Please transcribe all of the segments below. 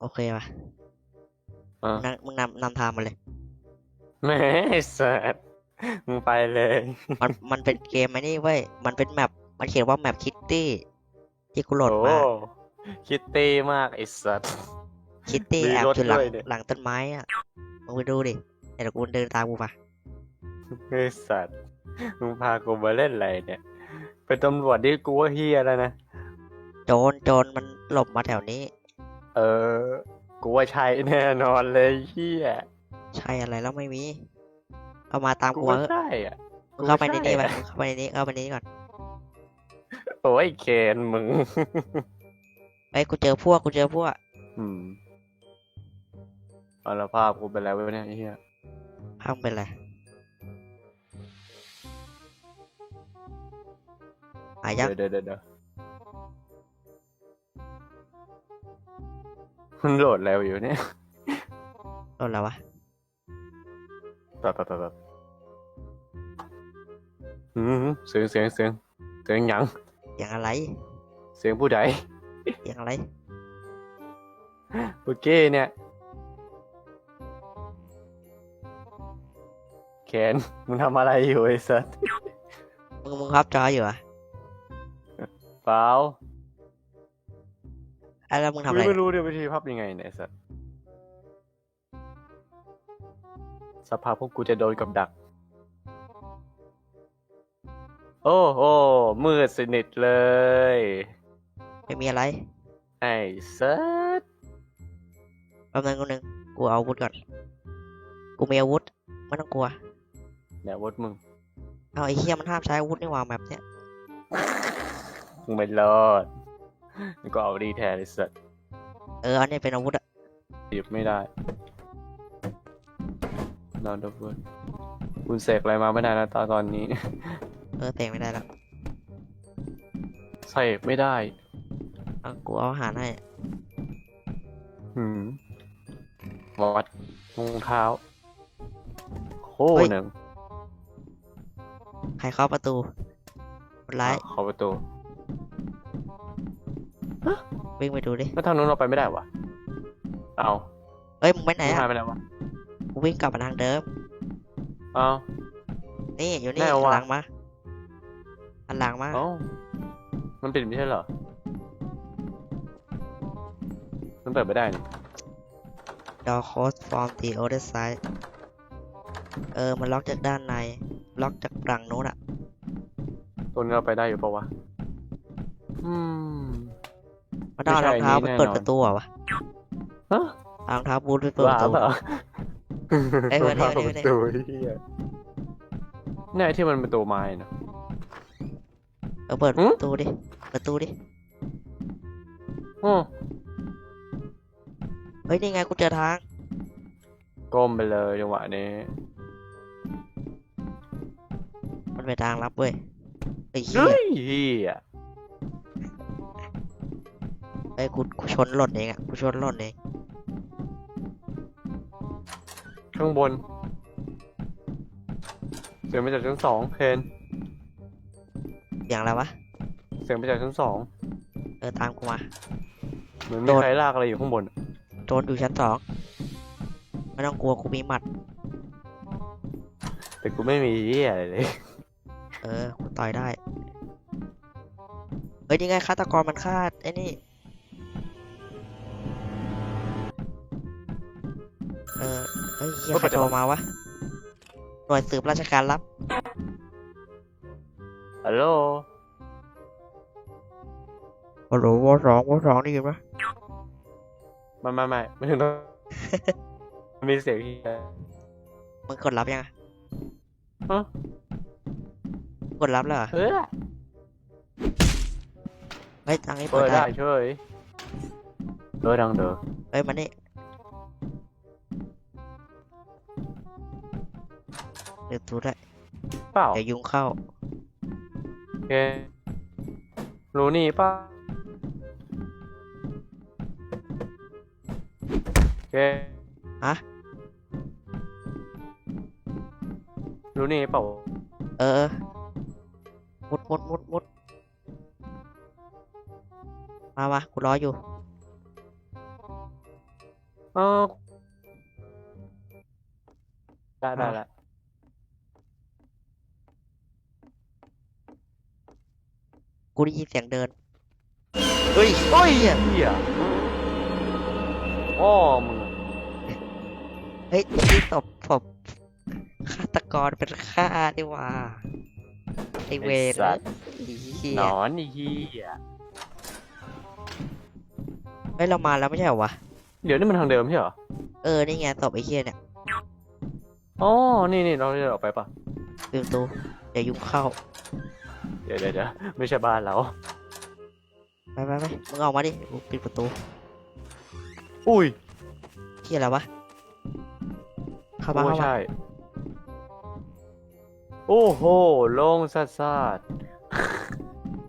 โอเคป่ะอะมึงนำมึงนำนำทางมาเลย แหม่เสิร์ตมึงไปเลย มันมันเป็นเกมไอ้นี่เว้ย มันเป็นแมป มันเขียนว่าแมปคิตตี้ที่กูโหลดโอ้มา คิตตี้มากไอ้สัตว์ คิตตี้มีแอบรถอยู่หลังด้วยเนี่ย หลังต้นไม้อะ มึงไปดูดิเดี๋ยวกูเดินตามกูมาไอ้สัตว์มึงพากูมาเล่นอะไรเนี่ย เป็นตำรวจที่กูว่าเฮียแล้วนะ โจรโจรมันหลบมาแถวนี้ เออ กูว่าใช่แน่นอนเลยเฮียใช่อะไรแล้วไม่มี เอามาตามกูกูว่ามาเถอะใช่อะมึงเข้าไปในนี้ไปกูว่มึงเข้าไปในนี้เข้าไปในนี้ก่อนโอ้ยเคนมึงไอ้ยกูเจอพวกกูเจอพวกอืมเอาละภาพกูเป็นอะไรวะเนี่ยไอ้เฮียพังเป็นไรหายักเดี๋ยวเดี๋ยวเดี๋ยว มันโหลดแล้วอยู่เนี่ยโดนแล้ววะแบบแบบแบบแบบอืมเสียงเสียงเสียงเสียงหยังเสียงอะไร เสียงผู้ใดเสียงอะไรเมื่อกี้เนี่ยเคนมึงทำอะไรอยู่ไอ้สัสมึงมึงครับจออยู่เหรอะเปล่า ไอ้แล้วมึงทำกูอะไร ไม่รู้ด้วยวิธีพับยังไงเนี่ยไอ้สัสสภาพพวกกูจะโดนกับดัก โอ้โอ้มืดสนิทเลย ไม่มีอะไรไอ้สัสแป๊บนึงกูนึงกูเอาอาวุธก่อน กูมีอาวุธไม่ต้องกลัว เนี่ยวดมึง เอาไอ้เฮียมันห้ามใช้อาวุธนี่หว่าแมปเนี้ยมึงไม่รอด มึงก็เอาดีแทนไอ้สัสเอออันนี้เป็นอาวุธอะหยิบไม่ได้นอนดับเบิลคุณเสกอะไรมาไม่ได้นะตอนตอนนี้ เออเตงไม่ได้แล้วเสกไม่ได้เอากูเอาอาหารให้หืมวัดรองเท้าโคหนึ่งใครเข้าประตูคนร้ายอะเข้าประตู วิ่งไปดูดิแล้วทางนู้นเราไปไม่ได้วะเอาเอ้ยมึงไปไหนมึงอะหายไปไหนวะกูวิ่งกลับมาทางเดิมเอานี่อยู่นี่ไหนหันวะหลังมาหันหลังมาเอ้ามันปิดไม่ใช่เหรอมันเปิดไม่ได้นี่ดอโคสฟอร์มตีโอเดอร์ไซด์เออ มันล็อกจากด้านใน ล็อกจากหลังนู้นอะตัวนี้เราไปได้อยู่ปะวะ อืม มันต้องเอาไม่รองใช่เท้าอันไปนี้เปิดแน่นอนประตูเหรอวะฮะเอารองเท้าบูทไปเปิดปบ้าระตูเปล่าเอ้ยเว้ยเว้ยเปิดเว้ยประตูเหี้ยเนี่ยที่มันเป็นตัวไม้นะเออเปิดหืมประตูดิเปิดประตูดิอือเฮ้ยนี่ไงกูเจอทางก้มไปเลยจังหวะนี้ มันไปทางลับเว้ยไอ้เหี้ยเฮ้ยเฮีย ไอ้ยกูกูชนหล่นเองอะกูชนหล่นเองข้างบน เสียงมาจากชั้นสองเพนเสียงอะไรวะ เสียงมาจากชั้นสองเออตามกูมา เหมือนโดมีนใครลากอะไรอยู่ข้างบน โจรอยู่ชั้นสองไม่ต้องกลัวกูมีหมัด แต่กูไม่มีเฮียอะไรเลย เออกูต่อยได้ เฮ้ยนี่ไงฆาตกรมันฆ่าไอ้นี่ เออเฮ้ยเหี้ยใครโทรมาวะหน่วยสืบราชการลับฮัลโหลฮัลโหลวสองวสองได้ยินปะไม่ไม่ไม่ไม่ถึงต้องมีเสียงเฮียมึงกดรับยังอะฮะกดรับแล้วเหรอเออเฮ้ยทางนี้เปิเปิดดได้ได้เฉยเออดังเด้อเฮ้ยมานี่ เดี๋ยวตูได้เปล่าเดี๋ยวยุงเข้าโอเครู้นี่ป่ะโอเคฮะรู้นี่เปล่าเออเออมุดมุดมุดมุดมามากูรออยู่เออได้ได้อะ ละ กูได้ยินเสียงเดิน เฮ้ยโอ้ยเหี้ยอ้อมึงเฮ้ยที่ศพผมฆาตกรเป็นฆ่าดีว่าไอเวรสัตว์ไอ้เหี้หนยอนไอ้เหี้ยเฮ้ยเรามาแล้วไม่ใช่เหรอวะ เดี๋ยวนี่มันทางเดิมใช่เหรอเออ นี่ไงศพไอ้เหี้ยเนี่ยอ๋อนี่นี่เราจะออกไปปะปิดประตูอย่ายุ่งเข้า เดี๋ยวเดี๋ยวเดี๋ยวไม่ใช่บ้านเรา ไปไปไปมึงออกมาดิกูปิดประตูอุ้ยเหี้ยอะไรวะเข้ามาโอ้เข้ามาใช่โอ้โหโล่งสัดซาด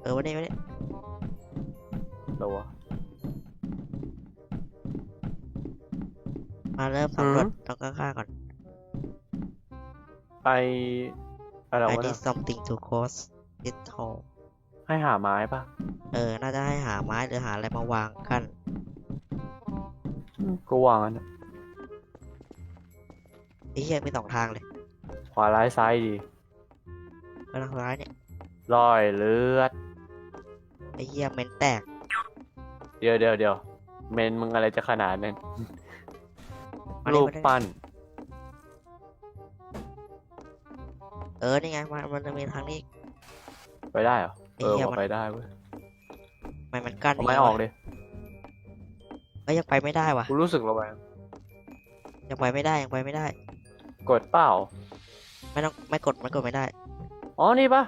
เออวันนี้วันนี้ๆแล้ววะ มาเริ่มสำรวจอืม ตรงข้างๆก่อน ไออะไร I วะ need เนี่ย something to close this hole ให้หาไม้ปะเออ น่าจะให้หาไม้หรือหาอะไรมาวางกันอืมก็วางอันนะไอ้เหี้ยมีสองทางเลยขวาร้ายซ้ายดีไปทางซ้ายเนี่ยรอยเลือด ไอ้เหี้ยเมนแตก เดี๋ยวเดี๋ยวเดี๋ยวเมนมึงอะไรจะขนาดนั้นมาดิรูปมาดิปั้น เออ นี่ไง มันมันจะมีทางนี้ ไปได้เหรอไอ้เออเหี้ยว่ามันไปได้เว้ยทำไมมันกั้นเอาไม้ย่างองี้อกวะเลยเอ้ยยังไปไม่ได้วะกูรู้สึกระแวงยังไปไม่ได้ยังไปไม่ได้ กดเปล่า ไม่ต้องไม่กดไม่กดไม่ได้ อ๋อ นี่ปะ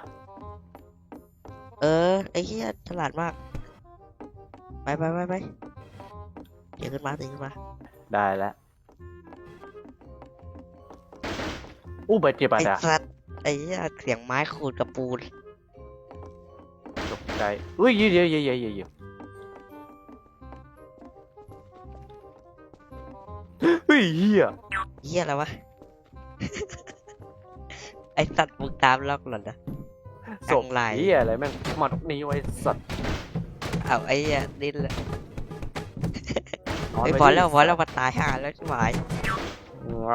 เออไอ้เหี้ยฉลาดมาก ไปไปไปไปเดี๋ยวขึ้นมาตีขึ้นมาได้แล้วอู้บาดเจ็บไอ้อะสัตว์ไอ้เหี้ยเสียงไม้ขูดกับปูน ตกใจอุ้ยเยอะเยอะเยอะเยอะเยอะเยอะเฮ้ยเหี้ยเหี้ยอะไรวะ ไอ้สัตว์มึงตามล็อกเหรอนะศพจังไรเหี้ยอะไรแม่งมัดนี้ไว้สัตว์เอาไอ้เหี้ยดิ้นเลยนอนไอ้ว้พอแล้วดิพอแล้วมาตายห่าแล้วชิบหายไง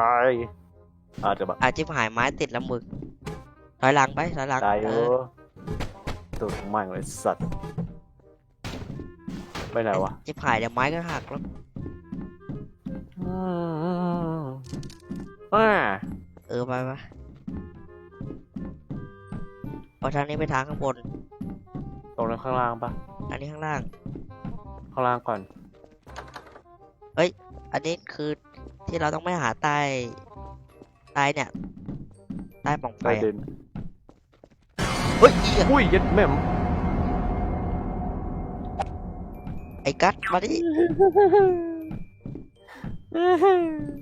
อาจจะแบบอาชิบหายไม้ติดแล้วมึงถอยหลังไปถอยหลังตายเอ เอออตุกมั่งเลยสัตว์ ไปไหนวะชิบหายเดี๋ยวไม้ก็หักแล้วอืมอ่าเออไปไปเอาทางนี้ไปทางข้างบนตรงนั้นข้างล่างปะอันนี้ข้างล่าง ข้างล่างก่อน อันนี้คือที่เราต้องไม่หาใต้ใต้เนี่ยใต้ปล่องไฟใต้อะดิน เฮ้ยเหี้ยอุ้ยยัดแม่มไอ้กัดมาดิ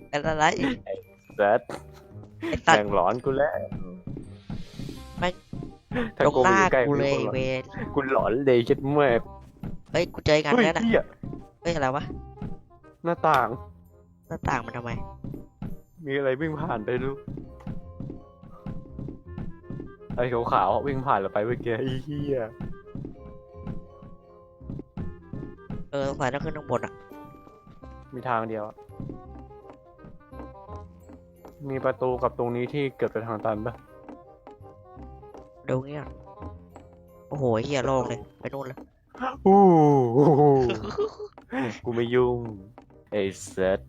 เป็นอะไรแซดไอ้ตัดแม่งหลอนกูแล้วแม่งถ้าตรงกูหไปน้าใกล้กูกูเลยหลอนเวนกูหลอนเลยยัดแม่เฮ้ยกูเจอกันเฮ้ยแล้วนะเหี้ยเฮ้ยอะไรวะหน้าต่าง หน้าต่างมันทำไม มีอะไรวิ่งผ่านไปดู ไอ้ขาวๆวิ่งผ่านเราไปเมื่อกี้ไอ้เหี้ยเออสงสัยต้องขึ้นข้างบนอะ มีทางเดียวอะมีประตูกับตรงนี้ที่เกือบจะทางตันปะดูเงี้ยโอ้โหเฮียโล่งเลย ไปนู่นเลยอู้หูกูไม่ยุ่งไอ้เซต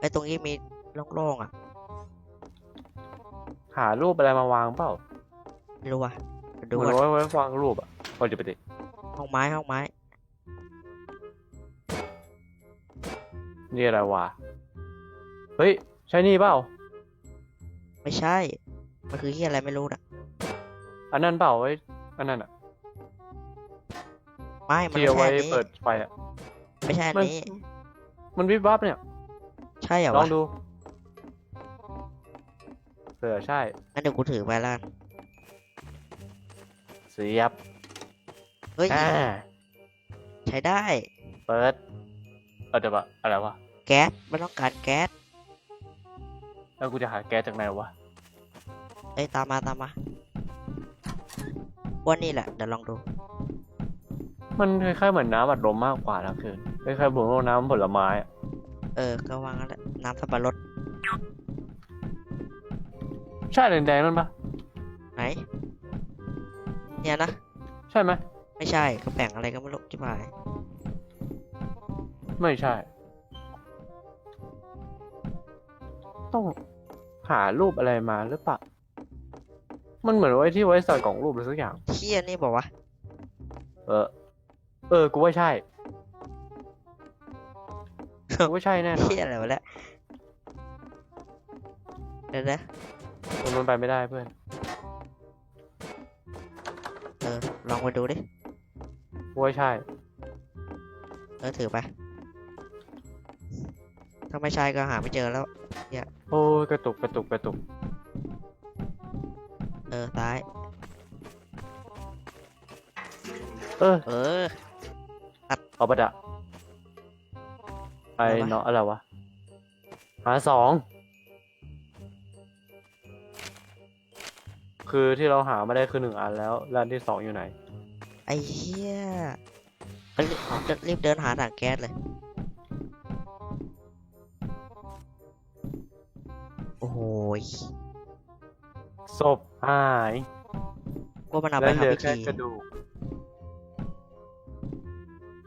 ไอ้ตรงนี้มีโล่งๆอะ หารูปอะไรมาวางเปล่าไม่รู้ว่ะไปดูเหมือนก่อนไว้ไว้วางรูปอะพอจะไปดิห้องไม้ห้องไม้ นี่อะไรวะ เฮ้ย ใช่นี่เปล่า ไม่ใช่ มันคือเฮียอะไรไม่รู้นะอันนั้นเปล่าไว้ อันนั้นอะ ไม่ มันที่ไม่เอาใช่ไว้อันนี้เปิดไฟอะ ไม่ใช่อันมันนี้ มันวิบวับเนี่ย ใช่เหรอลอวะงดูเผื่อใช่งั้นเดี๋ยวกูถือไปละกันเสียบเฮ้ย อ่าใช้ได้ เปิดเออเดี๋ยวอะอะไรวะแก๊สมันต้องการแก๊ส แล้วกูจะหาแก๊สจากไหนวะเอ้ยตามมาตามมาว่านี่แหละ เดี๋ยวลองดู มันคล้ายๆเหมือนน้ำอัดลมมากกว่านะคืนไม่เคยผมลงน้ำผลไม้อะเออ ก็วางนั่นแหละน้ำสับปะรด ใช่แดงๆนั่นปะไหนเนี่ยนะ ใช่ไหมไม่ใช่ก็แบ่งอะไรก็ไม่รู้จิ๋หายไม่ใช่ ต้องหารูปอะไรมาหรือเปล่ามันเหมือนไว้ที่ไว้ใส่กล่องรูปหรือสักอย่าง เที่ยนี่บอกว่าเออ เออ กูว่าใช่ กูว่าใช่แน่นอนเที่ยอะไรวะเนี่ยเดี๋ยวนะ ตรงนั้นไปไม่ได้เพื่อนเออลองไปดูดิกูว่าใช่ เออถือไปถ้าไม่ใช่ก็หาไม่เจอแล้ว โอ้ยกระตุกกระตุกกระตุกเออซ้ายเออเออ เอาปะดะไอ้อะไรวะเนาะอะไรวะหาสอง คือที่เราหามาได้คือหนึ่งอันแล้วแล้วอันที่สองอยู่ไหน ไอ้เหี้ยก็รีบรีบเดินหาถังแก๊สเลย โอ้โหยศพหายว่ามันเอาแล้ไปวเหลือทำพิแค่ธี กระดูก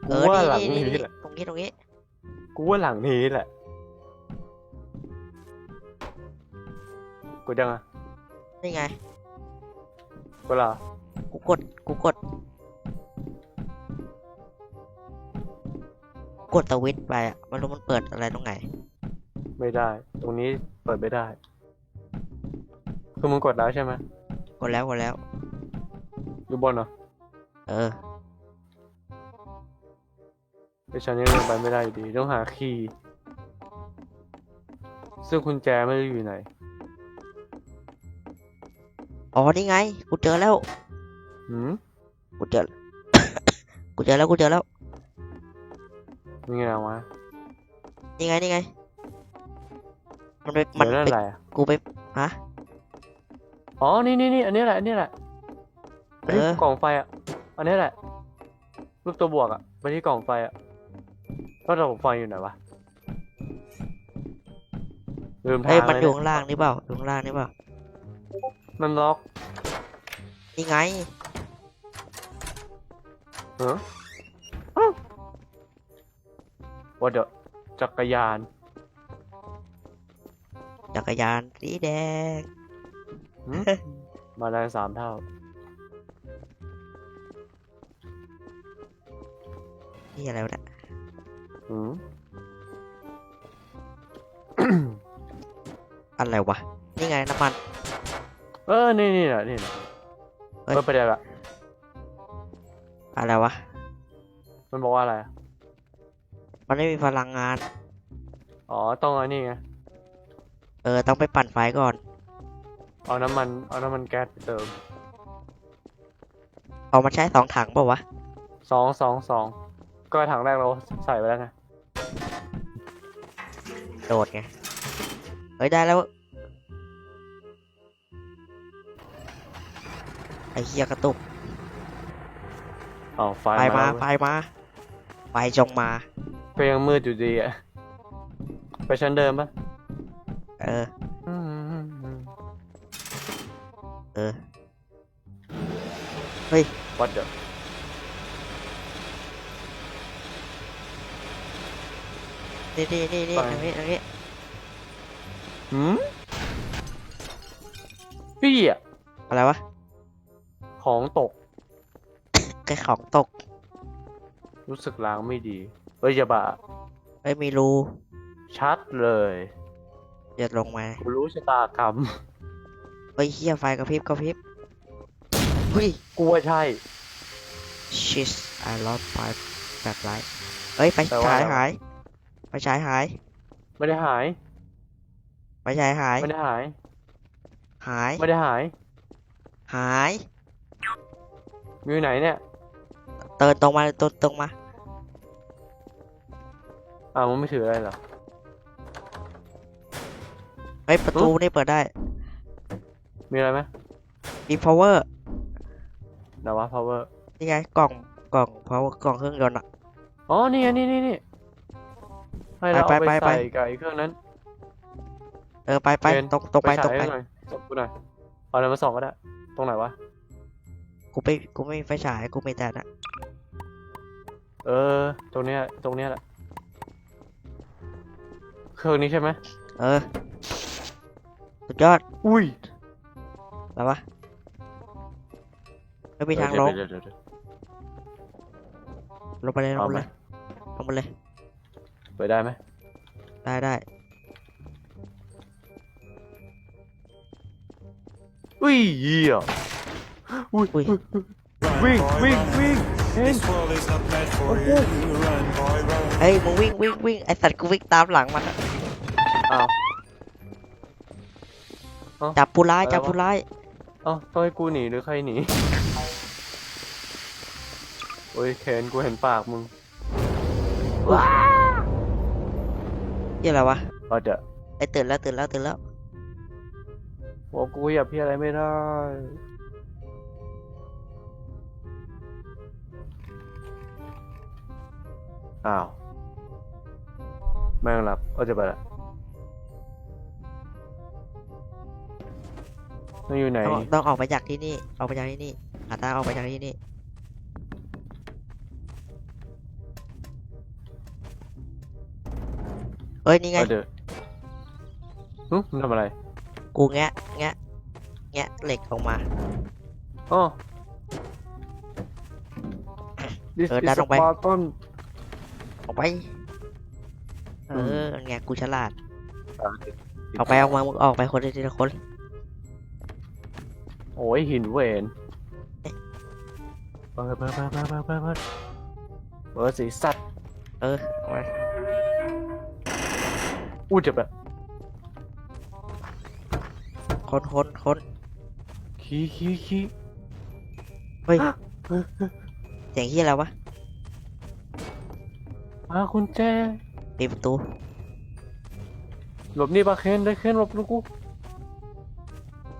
เอกูอว่าหลังนี่นี้นี่แหละตรงนี้ตรงนี้ กูว่าหลังนี้แหละกูยังอะนี่ไง กูละกูกด กูกด กดสวิตช์ไปอะไมันรู้มันเปิดอะไรตรงไหน ไม่ได้ ตรงนี้เปิดไม่ได้ คือมึงกดแล้วใช่ไหมกดแล้วกดแล้ว อยู่บนเหรอเออไอฉันยังลงไปไม่ได้อยู่ดี ต้องหาคีย์ซึ่งกุญแจไม่รู้อยู่ไหน อ๋อนี่ไง กูเจอแล้ว หืมกูเจอ กูเจอแล้ว กูเจอแล้ว นี่ไงวะนี่ไง นี่ไง มันไปมัมันนนั่นไปอะไรอะกูไปฮะอ๋อ นี่นี่นี่อันนี้แหละ อันนี้แหละไปที่เออ กล่องไฟอะ อันนี้แหละ รูปตัวบวกอะ ไปที่กล่องไฟอะแล้วกล่องไฟอยู่ไหนวะ ลืมทาเฮ้ยงมันเลยอยู่เนี่ยข้างล่างนี่เปล่าอยู่ข้างล่างนี่เปล่า มันล็อกนี่ไงเอออ้าวว่าเดอะจักรยาน จักรยานสีแดง หืม มาแรงสามเท่า นี่อะไรวะเนี่ยหืม อะไรวะ นี่ไงน้ำมัน เออ นี่นี่แหละนี่แหละเฮ้ย เปิดไปได้ละอะไรวะ มันบอกว่าอะไรอะมันไม่มีพลังงาน อ๋อ ต้องอันนี้ไง เออ ต้องไปปั่นไฟก่อน เอาน้ำมัน เอาน้ำมันแก๊สไปเติม เอามาใช้สองถังเปล่าวะ สองสองสอง ก็ถังแรกเราใส่ไปแล้วไงโดดไง เฮ้ย ได้แล้ว อ้เหี้ยกระตุกอ๋อไฟไฟมาแล้วไฟเว้ยมาไฟจงมา ก็ยังมืดอยู่ดีอะ ไปชั้นเดิมปะเอออืมอืมอืมเออวัดเดอนี่นี่นี่นี่ไปตรงนี้ตรงนี้หืมพี่อะอะไรวะ ของตกแกของตกรู้สึกล้างไม่ดีเฮ้ยอย่าบ้าเฮ้ยมีรูชัดเลยอย่าลงมากูรู้ชะตากรรมเฮ้ยเหี้ยไฟกระพริบกระพริบเฮ้ยกูว่าใช่ชิส I lost my flashlight เฮ้ยไฟแปลว่าฉายอะไรวะหายไฟฉายหาย ไม่ได้หายไฟฉายหาย ไม่ได้หาย หาย ไม่ได้หาย หาย อยู่ไหนเนี่ยเตินตรงมาตรงตรงมาอ้าวมึงไม่ถืออะไรเหรอ เฮ้ยประตูนี่เปิดได้มีอะไรไหมมี power ไหนวะ power นี่ไงกล่องกล่อง power กล่องเครื่องยนต์อะ อ๋อ นี่ไงนี่นี่นี่ให้เราไปเอาไปไปไป ใส่กับไอ้เครื่องนั้น เออไปไปเคนตรงตรงไปตรงฉายไปให้หน่อยส่งกูหน่อยเอาอะไรมาส่องก็ได้ ตรงไหนวะ กูไปกูไม่มีไฟฉายกูมีแต่นะเออ ตรงเนี้ยตรงเนี้ยแหละเครื่องนี้ใช่ไหมเออสุดยอดอุ้ยแล้ววะไม่มีทางลงเดี๋ยวเดี๋ยวเดี๋ยวลงไปเลยลงเอาไปไหมเลยลงไปเลยไปได้ไหมได้ได้อุ้ยเหี้ย อุ้ยอุ้ยวิ่งวิ่งวิ่งเห็น This world is not meant for you. Run, boy, run. เฮ้ยมึงวิ่งวิ่งวิ่งไอสัตว์กูวิ่งตามหลังมันอะอ้าวจับผู้ร้ายอะไรวะจับผู้ร้ายเอ้าต้องให้กูหนีหรือใครหนีโอ้ยเคนกูเห็นปากมึงยี่อะไรวะเอาเดี๋ยวไอตื่นแล้วตื่นแล้วตื่นแล้วบอกกูอย่าพี่อะไรไม่ได้ อ้าวแม่งหลับเอาจะไปละมันอยู่ไหน ต้องต้องออกไปจากที่นี่ ออกไปจากที่นี่หาทางออกไปจากที่นี่เฮ้ย นี่ไงเอาเดี๋ยวหึมึงทำอะไรกูแงะแงะแงะเหล็กออกมา อ๋อ This เออ is ดันลงไป Spartan ออกไป เออืมอไงกูฉลาด ออกไปออกมามึงออกไปคนทีละคน โอ้ยหินเวนเปิดเปิดเปิดเปิดเปิดเปิดเปิดเปิดสีสัตว์ เออออกไปอู้เจ็บอะคนคนคนขี้ขี้ขี้เฮ้ยเสียงที่อะไรวะ มาคุณแจปิดประตูหลบนี่ปะเคนได้เคนหลบลูกกู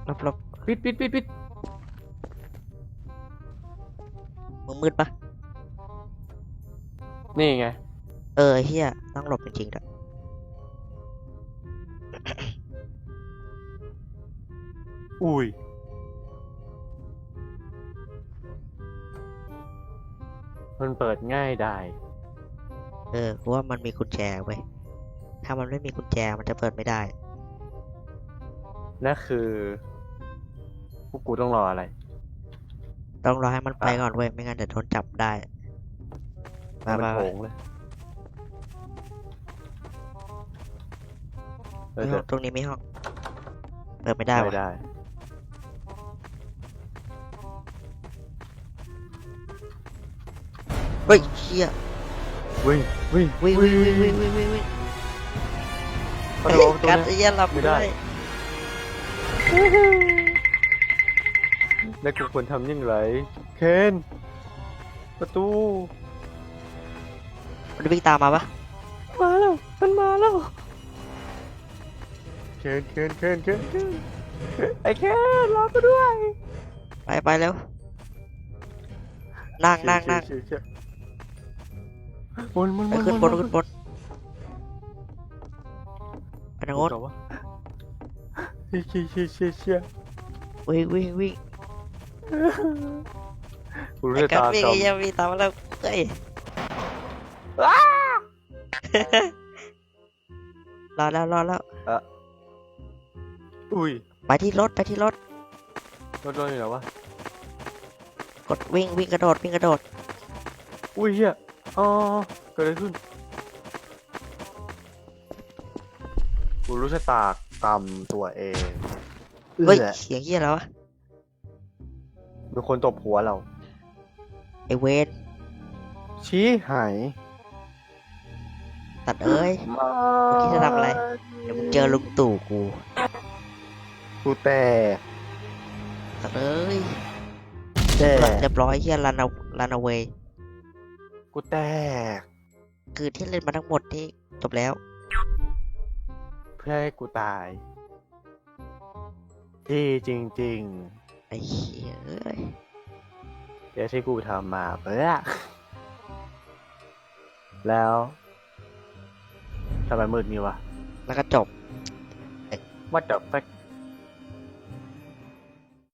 ลบลบปิดปิดปิดปิดมึงมืดปะนี่ไง เออเฮียต้องหลบจริงๆด้วยอุ้ยมันเปิดง่ายได้ เออกูว่ามันมีกุญแจเว้ยถ้ามันไม่มีกุญแจมันจะเปิดไม่ได้ นั่นคือพวกกูต้องรออะไร ต้องรอให้มันไปอะก่อนเว้ยไม่งั้นเดี๋ยวโดนจับได้มามันมาโถงเลยเอมีอห้เดี๋อยงวตรงนี้มีห้องเปิดไม่ได้ไม่วะได้ เฮ้ยเชี่ย วิ่งวิ่งวิ่งวิ่งวิ่งวิ่งวิ่งวิ่งวิ่งกระโดดตัวกัดเนี้ยไอ้เหี้ยหลับไม่ได้ด้วยแล้วกูควรทำอยังไงเคนประตูมันวิ่งตามมาปะมาแล้ว มันมาแล้ว เคนเคนเคนเคนเคนไอ้เคนรอกูด้วยไปไปเร็วนั่งนั่งนั่งเชี่ยเชี่ย เชี่ยบนบนไปบนขึ้นบนบขึ้นบนไปทางโน้นกูกะว่าเชี่ยเชี่ยเชี่ยเชี่ยเชี่ยวิ่งวิ่งวิ่งกูรู้ไอ้ชะกัดตาวิ่งกรรไอ้มเหี้ยวิ่งตามมาแล้วเฮ้ยรอแล้วรอแล้วอุ้ยไปที่รถไปที่รถรถรถอยู่ไหนวะกดวิ่งวิ่งกระโดดวิ่งกระโดดอุ้ยเฮีย อ๋อเกิดอะไรขึ้นกูรู้ชะตากรรมตัวเองเฮ้ย เอื้อเสียงเหี้ยแล้ววะมีคนตบหัวเรา ไอเวนชี้หายตัดเอ้ยมาเมื่อกี้จะทำอะไร เดี๋ยวมึงเจอลุงตู่กูกูแต่ตัดเอ้ยแต่เรียบร้อยเฮียรันรันเอาเว กูแตก คือที่เล่นมาทั้งหมดที่จบแล้ว เพื่อให้กูตาย ที่จริง ไอ้เหี้ยเอ้ยๆ เดี๋ยวที่กูทำมาเพื่อแล้วทำไมมืดงี้วะ แล้วก็จบ What the fuck